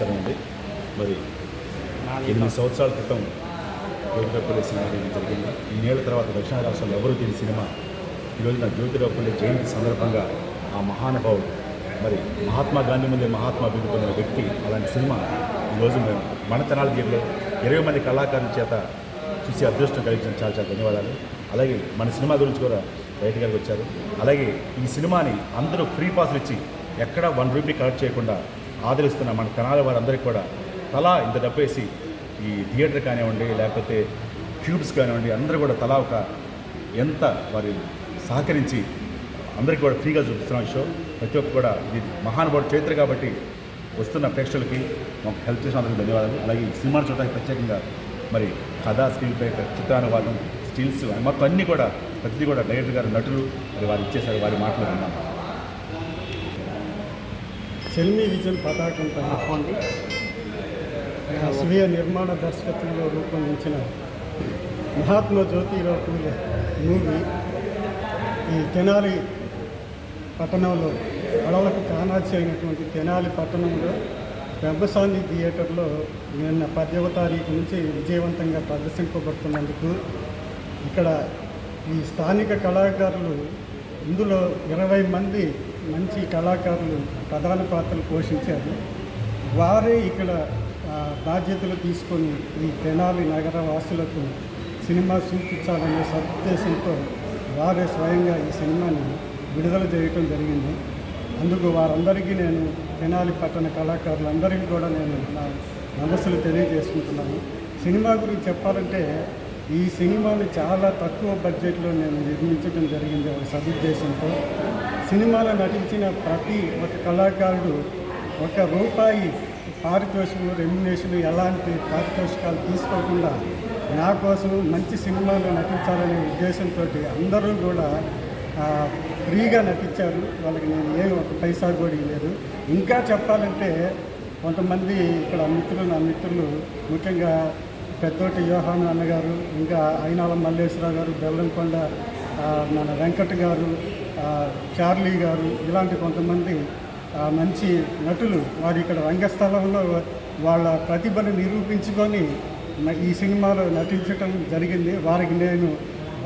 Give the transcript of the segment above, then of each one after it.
నమస్కారం అండి. మరి ఎనిమిది సంవత్సరాల క్రితం జ్యోతిరావుపల్లి సినిమా జరిగింది. ఇన్నేళ్ళ తర్వాత దక్షిణ రాష్ట్రాల్లో ఎవరు తిని సినిమా? ఈరోజు నా జ్యోతిరావుపల్లి జయంతి సందర్భంగా ఆ మహానుభావుడు మరి మహాత్మా గాంధీ ముందే మహాత్మా బిందు పొందిన వ్యక్తి అలాంటి సినిమా ఈరోజు మేము మన తెనాలి థియేటర్లో ఇరవై మంది కళాకారుల చేత చూసి అదృష్టం కలిగించిన చాలా చాలా ధన్యవాదాలు. అలాగే మన సినిమా గురించి కూడా బయట గారికి వచ్చారు. అలాగే ఈ సినిమాని అందరూ ఫ్రీ పాస్లు ఇచ్చి ఎక్కడ వన్ రూపీ కలెక్ట్ చేయకుండా ఆదరిస్తున్న మన తెనాలి వారందరికీ కూడా తలా ఇంత డబ్బేసి ఈ థియేటర్ కానివ్వండి లేకపోతే ట్యూబ్స్ కానివ్వండి అందరూ కూడా తలా ఒక ఎంత వారి సహకరించి అందరికీ కూడా ఫ్రీగా చూపిస్తున్నాం షో. ప్రతి ఒక్క కూడా ఇది మహానుభావుడు చరిత్ర కాబట్టి వస్తున్న ప్రేక్షకులకి మాకు హెల్ప్ చేసిన అందరికీ ధన్యవాదాలు. అలాగే ఈ సినిమాను చూడడానికి ప్రత్యేకంగా మరి కథా స్క్రీన్ ప్లే చిత్రానువాదం స్టిల్స్ మొత్తం అన్నీ కూడా ప్రతిదీ కూడా డైరెక్టర్ గారు నటులు మరి వారు ఇచ్చేసారు వారి మాటలు విన్నాం. సెల్మి విజన్ పతాకం నా స్వీయ నిర్మాణ దర్శకత్వంలో రూపొందించిన మహాత్మా జ్యోతిరావు పూలే మూవీ ఈ తెనాలి పట్టణంలో కళలకు కానాచి అయినటువంటి తెనాలి పట్టణంలో వెంబసాని థియేటర్లో నిన్న పద్దెవ తారీఖు నుంచి విజయవంతంగా ప్రదర్శింపబడుతున్నందుకు ఇక్కడ ఈ స్థానిక కళాకారులు ఇందులో ఇరవై మంది మంచి కళాకారులు ప్రధాన పాత్రలు పోషించారు. వారే ఇక్కడ బాధ్యతలు తీసుకొని ఈ తెనాలి నగర వాసులకు సినిమా చూపించాలనే సదుద్దేశంతో వారే స్వయంగా ఈ సినిమాని విడుదల చేయటం జరిగింది. అందుకు వారందరికీ నేను తెనాలి పట్టణ కళాకారులందరికీ కూడా నేను నా నమస్సులు తెలియజేసుకుంటున్నాను. సినిమా గురించి చెప్పాలంటే ఈ సినిమాని చాలా తక్కువ బడ్జెట్లో నేను నిర్మించడం జరిగింది ఒక సదుద్దేశంతో. సినిమాలో నటించిన ప్రతి ఒక కళాకారుడు ఒక రూపాయి పారితోషికం రెమ్యునేషన్ ఎలాంటి పారితోషికాలు తీసుకోకుండా నా కోసం మంచి సినిమాలో నటించాలనే ఉద్దేశంతో అందరూ కూడా ఫ్రీగా నటించారు. వాళ్ళకి నేను ఏం ఒక పైసా కూడా ఇవ్వలేదు. ఇంకా చెప్పాలంటే కొంతమంది ఇక్కడ మిత్రులు నా మిత్రులు ముఖ్యంగా పెద్దోటి యోహాన్ అన్నగారు ఇంకా అయినాల మల్లేశ్వరరావు గారు బెల్లంకొండ మన వెంకట్ గారు చార్లీ గారు ఇలాంటి కొంతమంది మంచి నటులు వారు ఇక్కడ రంగస్థలంలో వాళ్ళ ప్రతిభను నిరూపించుకొని ఈ సినిమాలో నటించటం జరిగింది. వారికి నేను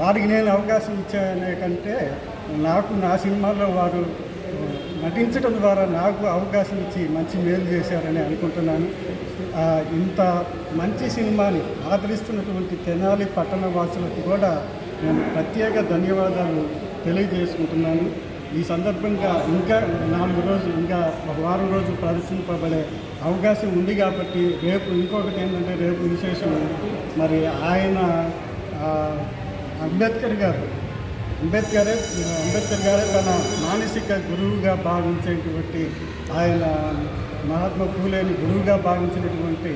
వారికి నేను అవకాశం ఇచ్చానే కంటే నాకు నా సినిమాలో వారు నటించడం ద్వారా నాకు అవకాశం ఇచ్చి మంచి మేలు చేశారని అనుకుంటున్నాను. ఇంత మంచి సినిమాని ఆదరిస్తున్నటువంటి తెనాలి పట్టణ వాసులకు కూడా నేను ప్రత్యేక ధన్యవాదాలు తెలియజేసుకుంటున్నాను. ఈ సందర్భంగా ఇంకా నాలుగు రోజులు ఇంకా ఒక వారం రోజులు ప్రదర్శింపబడే అవకాశం ఉంది కాబట్టి రేపు ఇంకొకటి ఏంటంటే రేపు విశేషం మరి ఆయన అంబేద్కర్ గారు అంబేద్కరే అంబేద్కర్ గారే తన మానసిక గురువుగా భావించేటువంటి ఆయన మహాత్మా పూలేని గురువుగా భావించినటువంటి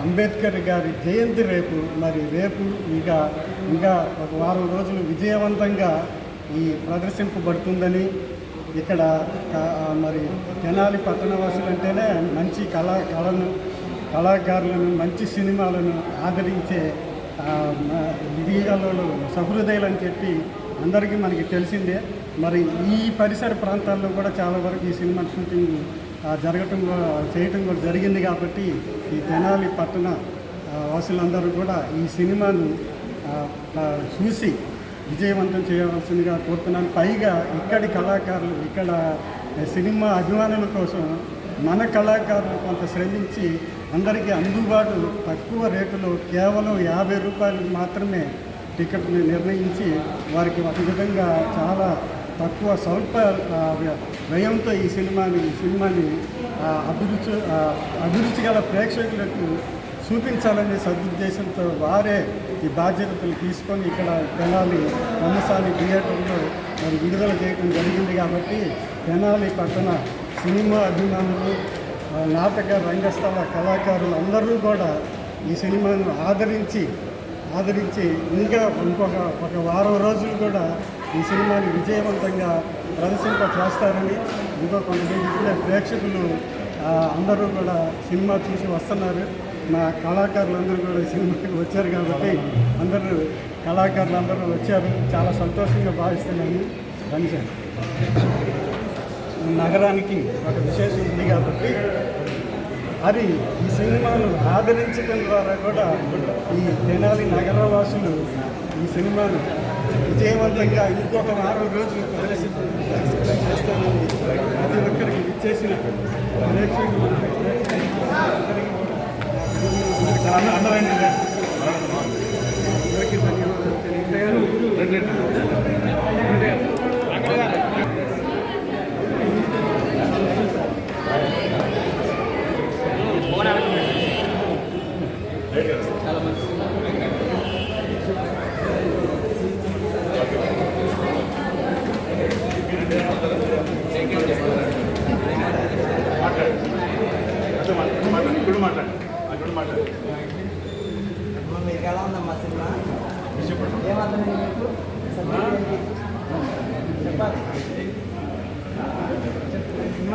అంబేద్కర్ గారి జయంతి రేపు మరి రేపు ఇంకా ఇంకా ఒక వారం రోజులు విజయవంతంగా ఈ ప్రదర్శింపబడుతుందని ఇక్కడ మరి తెనాలి పట్టణవాసులు అంటేనే మంచి కళా కళను కళాకారులను మంచి సినిమాలను ఆదరించే ఆ, సహృదయులు అని చెప్పి అందరికీ మనకి తెలిసిందే. మరి ఈ పరిసర ప్రాంతాల్లో కూడా చాలా వరకు ఈ సినిమా షూటింగ్ జరగటం చేయటం కూడా జరిగింది కాబట్టి ఈ తెనాలి పట్టణ వాసులందరూ కూడా ఈ సినిమాను చూసి విజయవంతం చేయవలసిందిగా కోరుతున్నాను. పైగా ఇక్కడి కళాకారులు ఇక్కడ సినిమా అభిమానుల కోసం మన కళాకారులు కొంత శ్రమించి అందరికీ అందుబాటు తక్కువ రేటులో కేవలం యాభై రూపాయలు మాత్రమే టికెట్ని నిర్ణయించి వారికి ఒక విధంగా చాలా తక్కువ స్వల్ప వ్య- వ్యయంతో ఈ సినిమాని సినిమాని అభిరుచి అభిరుచి గల ప్రేక్షకులకు చూపించాలనే సదుద్దేశంతో వారే ఈ బాధ్యతలు తీసుకొని ఇక్కడ తెనాలి రమసాని థియేటర్లో మరి విడుదల చేయడం జరిగింది కాబట్టి తెనాలి పట్టణ సినిమా అభిమానులు నాటక రంగస్థల కళాకారులు అందరూ కూడా ఈ సినిమాను ఆదరించి ఆదరించి ఇంకా ఇంకొక ఒక వారం రోజులు కూడా ఈ సినిమాని విజయవంతంగా ప్రదర్శింప చేస్తారని ఇంకో కొంతమంది ప్రేక్షకులు అందరూ కూడా సినిమా చూసి వస్తున్నారు. మా కళాకారులు అందరూ కూడా సినిమాకి వచ్చారు కాబట్టి అందరూ కళాకారులు అందరూ వచ్చారు. చాలా సంతోషంగా భావిస్తున్నాను. రంజాన్ నగరానికి ఒక విశేషం ఉంది కాబట్టి మరి ఈ సినిమాను ఆదరించడం ద్వారా కూడా ఈ తెనాలి నగరవాసులు ఈ సినిమాను విజయవంతంగా ఇంకొక వారం రోజులు ప్రదర్శించడం చేస్తామని ప్రతి ఒక్కరికి ఇచ్చేసిన ప్రేక్షకులు అందరికీ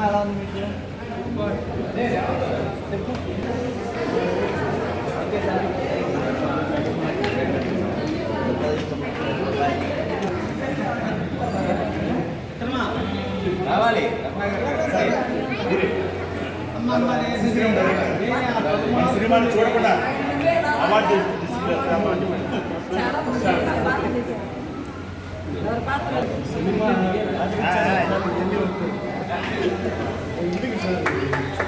ఎలా ఉంది మీకు చెప్పు ఓకే సార్ రావాలి మన సినిమాని చూడకుండా అవార్డు 어, 움직임 잘하는데.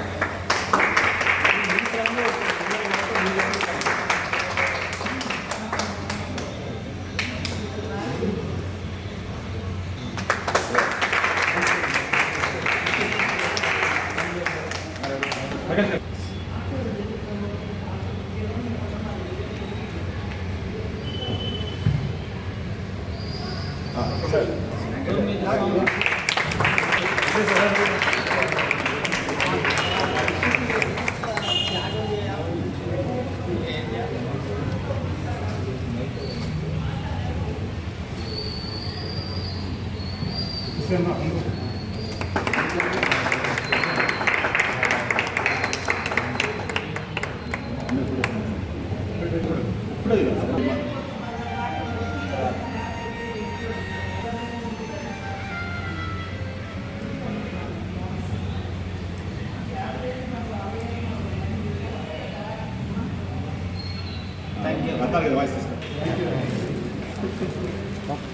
తీసుకో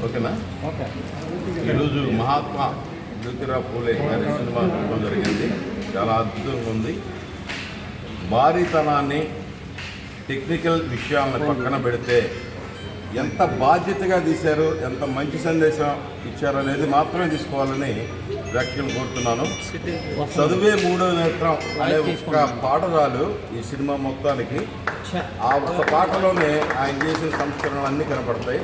ఓకేనా? ఈరోజు మహాత్మా జ్యోతిరావు పూలే గారి సినిమా చూడడం జరిగింది. చాలా అద్భుతంగా ఉంది. భారీతనాన్ని టెక్నికల్ విషయాలను పక్కన పెడితే ఎంత బాధ్యతగా తీశారు ఎంత మంచి సందేశం ఇచ్చారు అనేది మాత్రమే తీసుకోవాలని వ్యాఖ్యలు కోరుతున్నాను. చదువే మూడో నేత్రం అనే ఒక పాఠరాలు ఈ సినిమా మొత్తానికి. ఆ ఒక్క పాటలోనే ఆయన చేసిన సంస్కరణలు అన్నీ కనపడతాయి.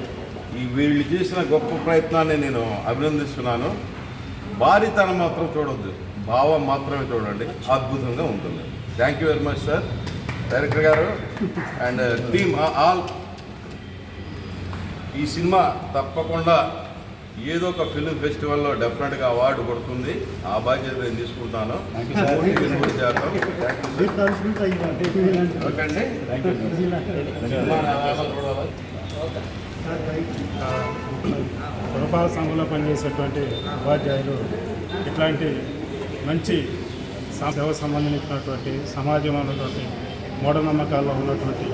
ఈ వీళ్ళు చేసిన గొప్ప ప్రయత్నాన్ని నేను అభినందిస్తున్నాను. భారీతనం మాత్రం చూడొద్దు. భావం మాత్రమే చూడండి. అద్భుతంగా ఉంటుంది. Thank you very much sir director గారు అండ్ టీమ్ ఆల్. ఈ సినిమా తప్పకుండా ఏదో ఒక ఫిల్మ్ ఫెస్టివల్లో డెఫినెట్గా అవార్డు కొడుతుంది. ఆ బాధ్యత నేను తీసుకుంటాను? పురపాలక సంఘంలో పనిచేసేటువంటి ఉపాధ్యాయులు ఇట్లాంటి మంచి సేవ సంబంధించినటువంటి సమాజంలో ఉన్నటువంటి మూఢనమ్మకాల్లో ఉన్నటువంటి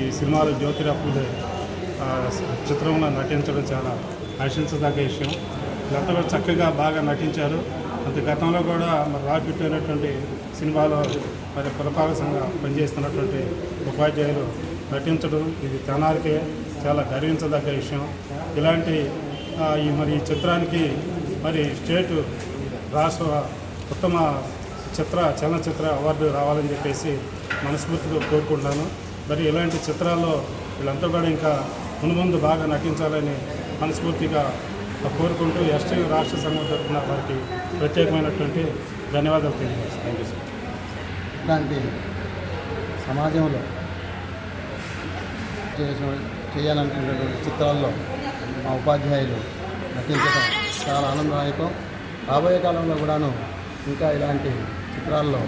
ఈ సినిమాలో జ్యోతిరప్పుడే చిత్రంలో నటించడం చాలా హర్షించదగ్గ విషయం. వీళ్ళంతా కూడా చక్కగా బాగా నటించారు. అంత గతంలో కూడా మరి రాకెట్ అనేటువంటి సినిమాలో మరి పురపాలక పనిచేస్తున్నటువంటి ఉపాధ్యాయులు నటించడం ఇది తెనాలికే చాలా గర్వించదగ్గ విషయం. ఇలాంటి ఈ మరి ఈ చిత్రానికి మరి స్టేట్ రాష్ట్ర ఉత్తమ చిత్ర చలనచిత్ర అవార్డు రావాలని చెప్పేసి మనస్ఫూర్తిగా కోరుకుంటాను మరి ఇలాంటి చిత్రాల్లో వీళ్ళంతా కూడా ఇంకా మునుముందు బాగా నటించాలని మనస్ఫూర్తిగా కోరుకుంటూ ఎస్టీ రాష్ట్ర సంఘం తరఫున వారికి ప్రత్యేకమైనటువంటి ధన్యవాదాలు తెలియజేస్తాను. థ్యాంక్ యూ సార్ ఇలాంటి సమాజంలో చేసిన చేయాలనుకునేటువంటి చిత్రాల్లో మా ఉపాధ్యాయులు నటించడం చాలా ఆనందదాయకం. రాబోయే కాలంలో కూడాను ఇంకా ఇలాంటి చిత్రాల్లో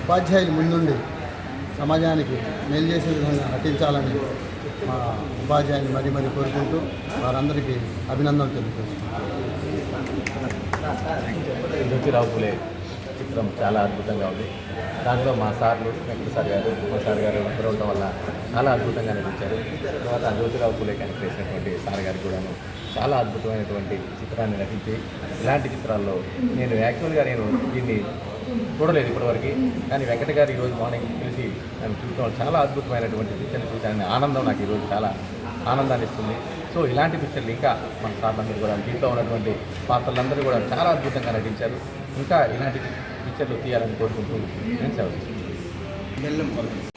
ఉపాధ్యాయులు ముందుండి సమాజానికి మేలు చేసే విధంగా నటించాలని మా ఉపాధ్యాయుని మరీ మరీ కోరుకుంటూ వారందరికీ అభినందనలు తెలియజేస్తున్నాను జ్యోతిరావు పులే చిత్రం చాలా అద్భుతంగా ఉంది. దాంట్లో మా సార్లు వెంకట సార్ గారు మా సార్ గారు ఇద్దరు ఉండడం వల్ల చాలా అద్భుతంగా నటించారు. తర్వాత జ్యోతిరావు పూలే కనుక సార్ గారు కూడాను చాలా అద్భుతమైనటువంటి చిత్రాన్ని నటించి ఇలాంటి చిత్రాల్లో నేను యాక్చువల్గా నేను దీన్ని చూడలేదు ఇప్పటివరకు. కానీ వెంకట గారు ఈరోజు మార్నింగ్ పిలిచి నన్ను చూడటం చాలా అద్భుతమైనటువంటి పిక్చర్ని చూశాను. ఆనందం నాకు ఈరోజు చాలా ఆనందాన్ని ఇస్తుంది. సో ఇలాంటి పిక్చర్లు ఇంకా మన సార్లందరూ కూడా దీంట్లో ఉన్నటువంటి పాత్రలందరూ కూడా చాలా అద్భుతంగా నటించారు. ఇంకా ఇలాంటి పిక్చర్లు తీయాలని కోరుకుంటూ నేను సెలవు తీసుకుంటాను